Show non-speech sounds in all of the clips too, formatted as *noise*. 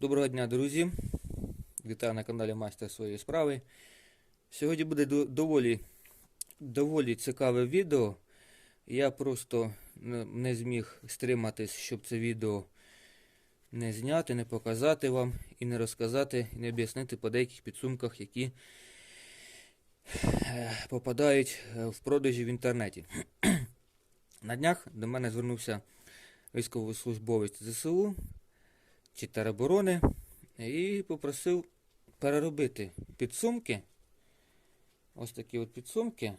Доброго дня, друзі! Вітаю на каналі Майстер своєї справи. Сьогодні буде доволі, доволі цікаве відео. Я просто не зміг стриматись, щоб це відео не зняти, не показати вам і не розказати, і не об'яснити по деяких підсумках, які е, попадають е, в продажі в інтернеті. *clears throat* На днях до мене звернувся військовослужбовець ЗСУ чи тероборони і попросив переробити підсумки. Ось такі от підсумки.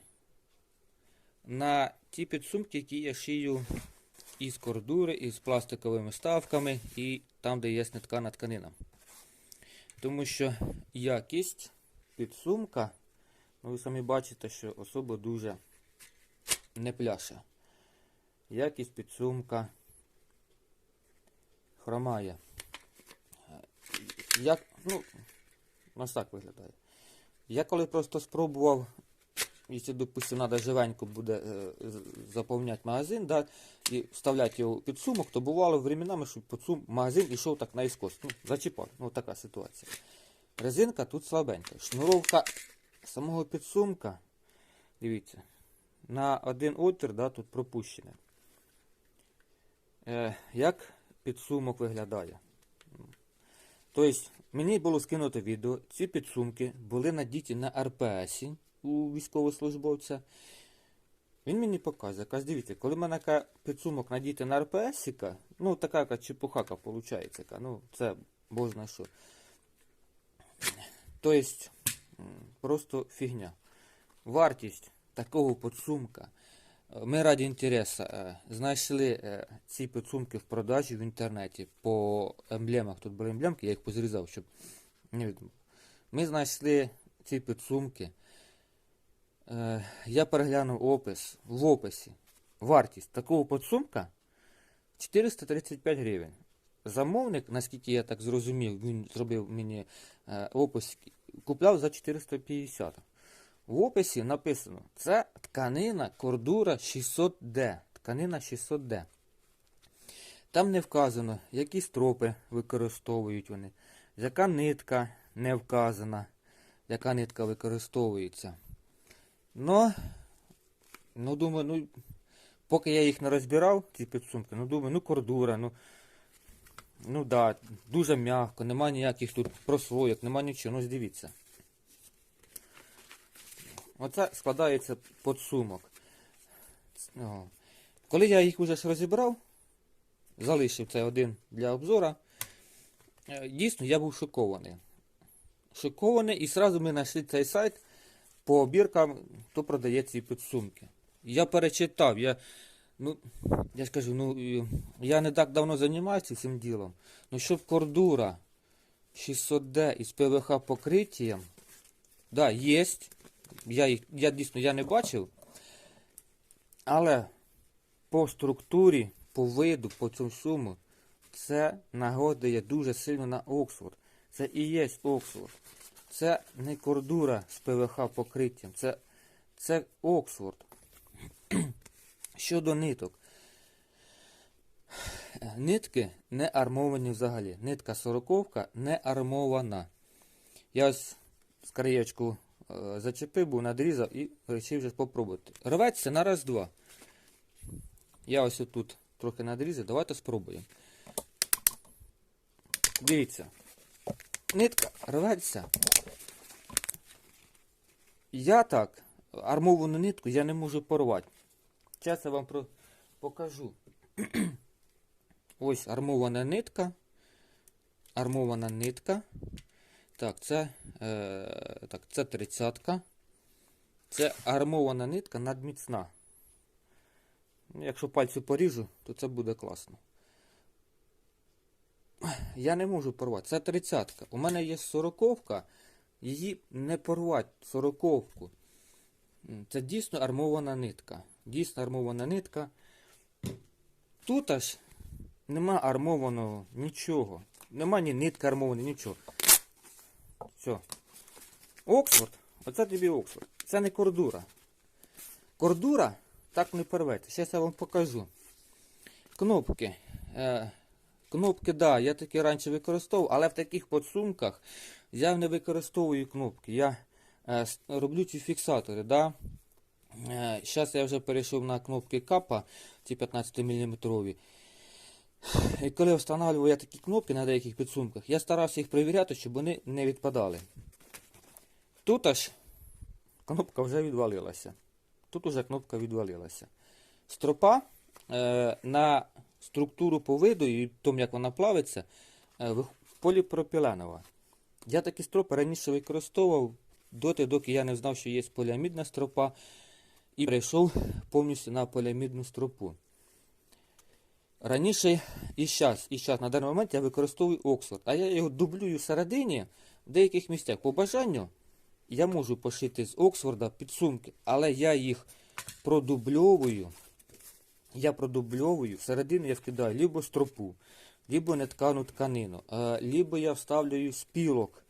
На ті підсумки, які я шию із кордури, із пластиковими ставками і там, де є неткана тканина. Тому що якість підсумка, ну ви самі бачите, що особо дуже не пляше. Якість підсумка хромає. Як, ну, ось так виглядає. Я коли просто спробував, якщо, допустимо, треба живенько буде е, заповняти магазин, да, і вставляти його під сумок, то бувало временами, що під сум, магазин йшов так наискось. Ну, зачіпав. Ну, така ситуація. Резинка тут слабенька. Шнуровка самого підсумка, дивіться, на один отвір, да, тут пропущене. Е, як підсумок виглядає? Тобто, мені було скинуто відео, ці підсумки були надіті на РПС у військовослужбовця. Він мені показує, каже, дивіться, коли в мене підсумок надіти на РПС, ну така чепухака виходить, яка, ну це божна що. Тобто, просто фігня. Вартість такого підсумка. Ми раді інтересу е, знайшли е, ці підсумки в продажі в інтернеті по емблемах. Тут були емблемки, я їх позрізав, щоб не видно. Ми знайшли ці підсумки. Е, Я переглянув опис. В описі вартість такого підсумка 435 гривень. Замовник, наскільки я так зрозумів, він зробив мені опис, купляв за 450. В описі написано, це тканина кордура 600D. Тканина 600D. Там не вказано, які стропи використовують вони, яка нитка не вказана, яка нитка використовується. Ну, ну думаю, ну, поки я їх не розбирав, ці підсумки, ну думаю, ну кордура, ну, ну да, дуже м'яко, нема ніяких тут прослойок, нема нічого, ну дивіться. Оце складається подсумок. Коли я їх вже розібрав, залишив це один для обзора, е, дійсно я був шокований. Шокований і одразу ми знайшли цей сайт по обіркам, хто продає ці підсумки. Я перечитав, я, ну, я ж кажу, ну, я не так давно займаюся цим ділом. Ну, щоб кордура 600D із ПВХ покриттям, да, є. Я, їх, я дійсно я не бачив. Але по структурі, по виду, по цьому суму, це нагодує дуже сильно на Оксфорд. Це і є Оксфорд. Це не кордура з ПВХ покриттям, це, це Оксфорд. *clears throat* Щодо ниток. Нитки не армовані взагалі. Нитка сороковка не армована. Я ось з краєчку зачепив, був надрізав і вирішив вже спробувати. Рветься на раз-два. Я ось тут трохи надрізав, давайте спробуємо. Дивіться. Нитка рветься. Я так, армовану нитку я не можу порвати. Зараз я вам про... покажу. *clears throat* Ось армована нитка. Армована нитка. Так, це, е, так, це тридцятка. Це армована нитка надміцна. Ну, Якщо пальці поріжу, то це буде класно. Я не можу порвати. Це тридцятка. У мене є сороковка. Її не порвати, сороковку. М, Це дійсно армована нитка. Дійсно армована нитка. Тут аж нема армованого нічого. Нема ні нитки армованої, нічого. Все. Оксфорд. Оце тобі Оксфорд. Це не кордура. Кордура так не порветься. Зараз я вам покажу. Кнопки. Е, Кнопки, да, я такі раніше використовував, але в таких подсумках я не використовую кнопки. Я е, роблю ці фіксатори. Да? Е, Зараз я вже перейшов на кнопки капа, ці 15 мм. І коли встановлював я такі кнопки на деяких підсумках, я старався їх перевіряти, щоб вони не відпадали. Тут аж кнопка вже відвалилася. Тут уже кнопка відвалилася. Стропа е, на структуру по виду і тому, як вона плавиться, е, поліпропіленова. Я такі стропи раніше використовував доти, доки я не знав, що є поліамідна стропа, і перейшов повністю на поліамідну стропу. Раніше і зараз, і зараз на даний момент я використовую Оксфорд, а я його дублюю всередині в деяких місцях. По бажанню я можу пошити з Оксфорда підсумки, але я їх продубльовую. Я продубльовую, всередину я вкидаю либо стропу, либо неткану тканину, либо я вставлюю спілок.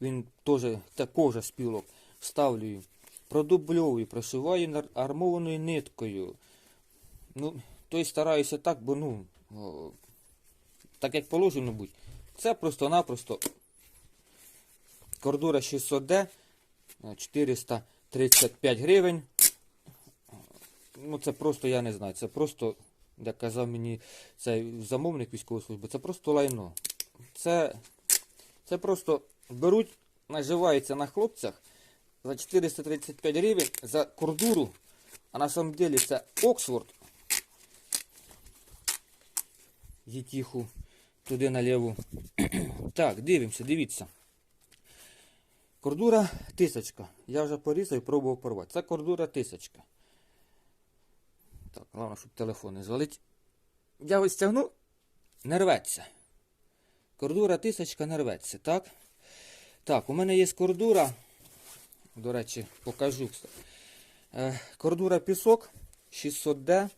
Він теж також спілок вставлюю, продубльовую, прошиваю армованою ниткою. Ну, тобто стараюся так, бо ну, так як положено будь. Це просто-напросто кордура 600D, е, 435 гривень. Ну, це просто, я не знаю, це просто, як казав мені цей замовник військової служби, це просто лайно. Це, це просто беруть, наживаються на хлопцях за 435 гривень за кордуру, а на самом деле це Оксфорд. Єтіху туди наліву. *clears throat* так, дивимося, дивіться. Кордура тисячка. Я вже порізав і пробував порвати. Це кордура тисячка. Так, головне, щоб телефон не звалить. Я ось тягну, не рветься. Кордура тисячка не рветься, так? Так, у мене є кордура. До речі, покажу. Е, кордура пісок 600D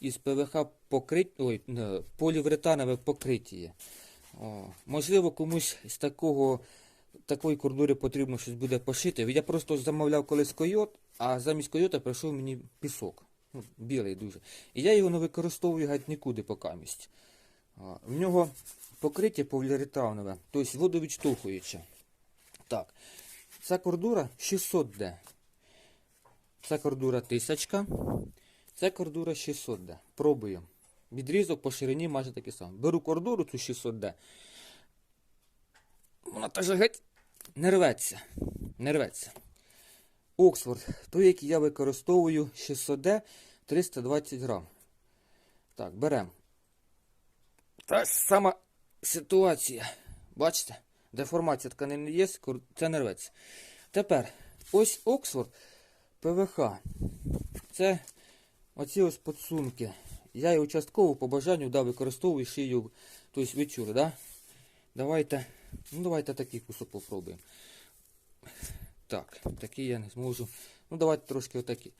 із ПВХ покрит... Ой, не, покриття. О, можливо, комусь з такого, такої кордури потрібно щось буде пошити. Я просто замовляв колись койот, а замість койота прийшов мені пісок. Ну, білий дуже. І я його не використовую геть нікуди покамість. А, В нього покриття поліуретанове, тобто водовідштовхуюче. Так, ця кордура 600D. Це кордура 1000. Це кордура 600D. Пробую. Відрізок по ширині майже такий самий. Беру кордуру цю 600D. Вона теж геть не рветься. Не рветься. Оксфорд, той, який я використовую 600D 320 грам. Так, беремо. Та сама ситуація. Бачите? Деформація тканини є, це не рветься. Тепер, ось Оксфорд ПВХ. Це оці ось подсумки. Я її частково по бажанню да, використовую шию. Тобто ви чули, да? Давайте, ну давайте такий кусок попробуємо. Так, такий я не зможу. Ну давайте трошки отакі.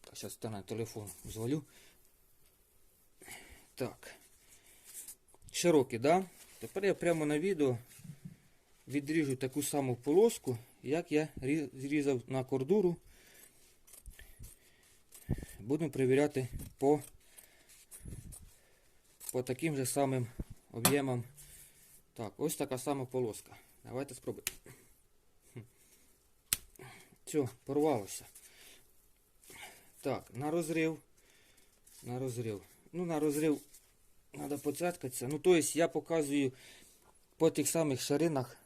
Так, зараз на телефон звалю. Так. Широкий, да? Тепер я прямо на відео відріжу таку саму полоску, як я рі- зрізав на кордуру. Будемо перевіряти по, по таким же самим об'ємам. Так, ось така сама полоска. Давайте спробуємо. Все, порвалося. Так, на розрив. На розрив. Ну, на розрив треба поцяткатися. Ну, тобто я показую по тих самих шаринах,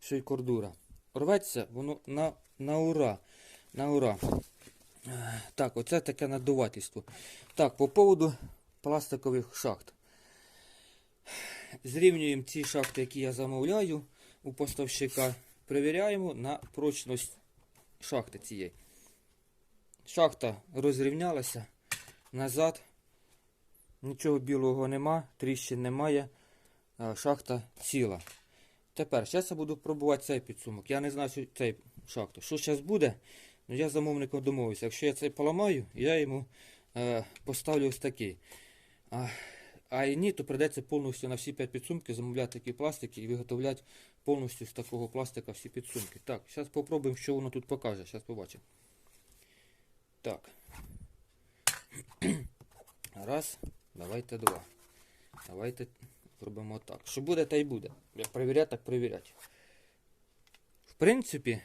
що й кордура. Рветься воно на, на ура. На ура. Е, Так, оце таке надувательство. Так, по поводу пластикових шахт. Зрівнюємо ці шахти, які я замовляю у поставщика. Перевіряємо на прочність шахти цієї. Шахта розрівнялася назад. Нічого білого нема, тріщин немає. а Шахта ціла. Тепер, зараз я буду пробувати цей підсумок. Я не знаю, що цей шахту. Що зараз буде? Ну, я з замовником домовився. Якщо я цей поламаю, я йому е, поставлю ось такий. А, а і ні, то прийдеться повністю на всі 5 підсумків замовляти такі пластики і виготовляти повністю з такого пластика всі підсумки. Так, зараз спробуємо, що воно тут покаже. Зараз побачимо. Так. *clears throat* Раз. Давайте два. Давайте Зробимо так. Що буде, та й буде. Як перевіряти, так перевіряти. В принципі,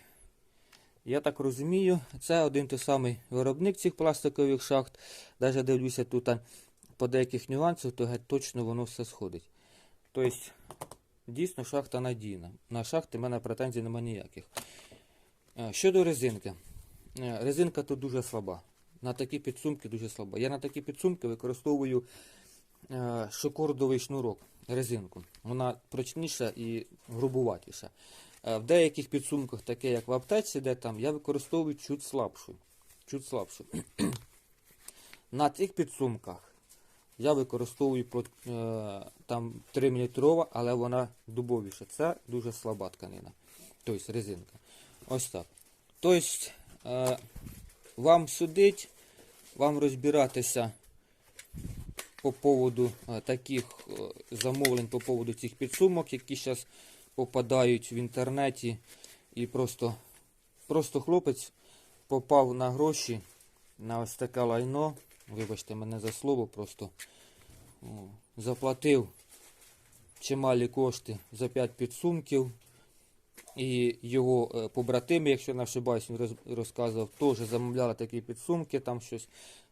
я так розумію, це один той самий виробник цих пластикових шахт. Навіть дивлюся тут по деяких нюансах, то геть точно воно все сходить. Тобто, дійсно, шахта надійна. На шахти в мене претензій немає ніяких. Е, Щодо резинки. Е, Резинка тут дуже слаба. На такі підсумки дуже слаба. Я на такі підсумки використовую е, шокордовий шнурок, резинку. Вона прочніша і грубуватіша. Е, В деяких підсумках, таке як в аптеці, де там, я використовую чуть слабшу. Чуть слабшу. *clears throat* На цих підсумках я використовую е, там 3 мм, але вона дубовіша. Це дуже слаба тканина. Тобто резинка. Ось так. Тобто, е, вам судить, вам розбиратися по поводу таких замовлень, по поводу цих підсумок, які зараз попадають в інтернеті. І просто, просто хлопець попав на гроші на ось таке лайно. Вибачте мене за слово, просто о, заплатив чималі кошти за 5 підсумків. І його е, побратими, якщо не ошибаюсь, він роз- розказував, теж замовляли такі підсумки, там щось.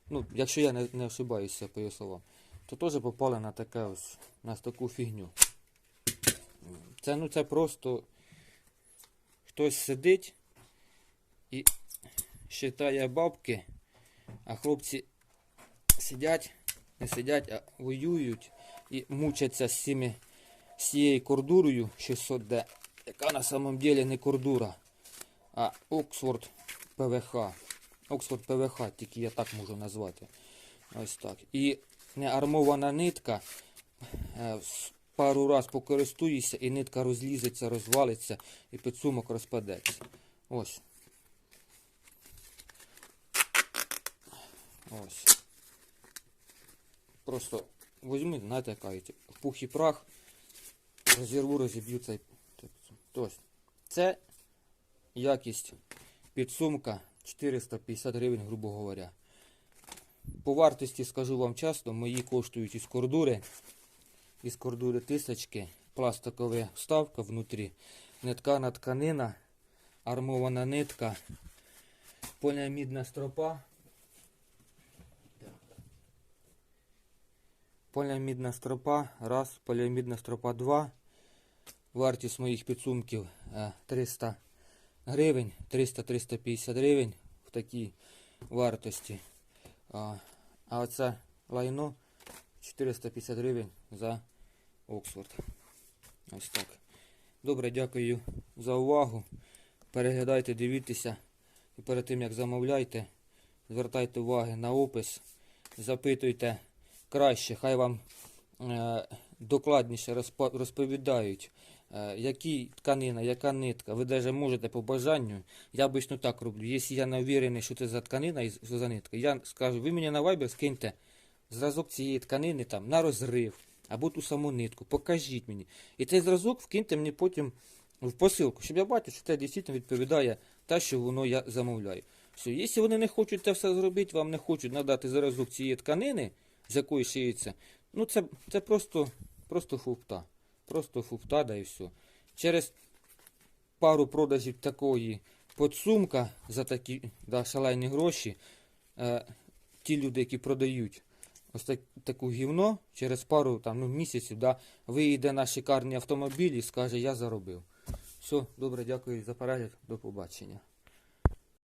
Ну, якщо я не, не ошибаюся по його словам, то теж попали на таке ось, на таку фігню. Це, ну, це просто хтось сидить і считає бабки, а хлопці сидять, не сидять, а воюють і мучаться з цими з цією кордурою 600D, яка на самом деле не кордура, а Оксфорд ПВХ. Оксфорд ПВХ, тільки я так можу назвати. Ось так. І не армована нитка. Пару раз покористуєшся і нитка розлізеться, розвалиться і підсумок розпадеться. Ось. Ось. Просто візьми, знаєте, яка є, пух і прах, розірву, розіб'ю цей. Тобто, це якість підсумка 450 гривень, грубо говоря. По вартості скажу вам чесно, мої коштують із кордури. Із кордури тисячки, пластикова вставка внутрі, неткана тканина, армована нитка, поліамідна стропа. Поліамідна стропа, раз, поліамідна стропа 2. Вартість моїх підсумків е, 300 гривень, 300-350 гривень в такій вартості. А оце лайно 450 гривень за Оксфорд. Ось так. Добре, дякую за увагу. Переглядайте, дивіться. І перед тим як замовляйте, звертайте уваги на опис, запитуйте краще, хай вам е, докладніше розповідають, е, які тканина, яка нитка. Ви навіть можете по бажанню. Я обично так роблю. Якщо я не уверений, що це за тканина і що за нитка, я скажу, ви мені на Viber скиньте зразок цієї тканини там на розрив або ту саму нитку. Покажіть мені. І цей зразок вкиньте мені потім в посилку, щоб я бачив, що це дійсно відповідає те, що воно я замовляю. Все, якщо вони не хочуть це все зробити, вам не хочуть надати зразок цієї тканини, з якої шиється, ну це, це просто, просто фуфта. Просто фуфта, да і все. Через пару продажів такої подсумка за такі да, шалені гроші, е, ті люди, які продають ось так, таку гівно, через пару там, ну, місяців да, виїде на шикарний автомобіль і скаже, я заробив. Все, добре, дякую за перегляд, до побачення.